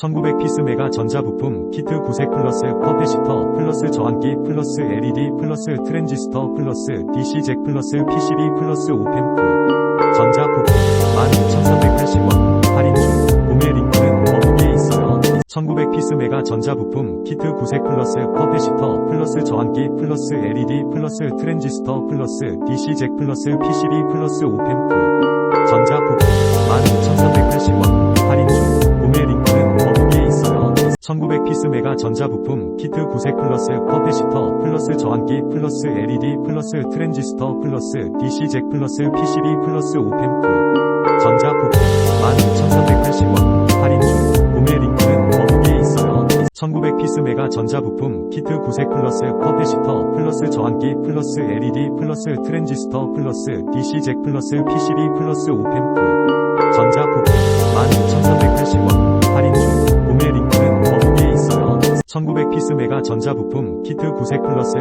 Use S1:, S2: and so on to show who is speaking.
S1: 1900 피스 메가 전자부품 키트 구색 플러스 커패시터 플러스 저항기 플러스 LED 플러스 트랜지스터 플러스 DC 잭 플러스 PCB 플러스 오펜프 전자부품 12,380원. 할인 중. 구매 링크는 더보기에 있어요. 1900 피스 메가 전자부품 키트 구색 플러스 커패시터 플러스 저항기 플러스 LED 플러스 트랜지스터 플러스 DC 잭 플러스 PCB 플러스 오펜프 전자부품 1900 피스 메가 전자부품 키트 구색 플러스 커패시터 플러스 저항기 플러스 LED 플러스 트랜지스터 플러스 DC 잭 플러스 PCB 플러스 오펜프. 전자부품 12,380원. 할인 중. 구매 링크는 더보기에 있어요. 1900 피스 메가 전자부품 키트 구색 플러스 커패시터 플러스 저항기 플러스 LED 플러스 트랜지스터 플러스 DC 잭 플러스 PCB 플러스 오펜프. 전자부품 1900 피스 메가 전자부품 키트 구색 플러스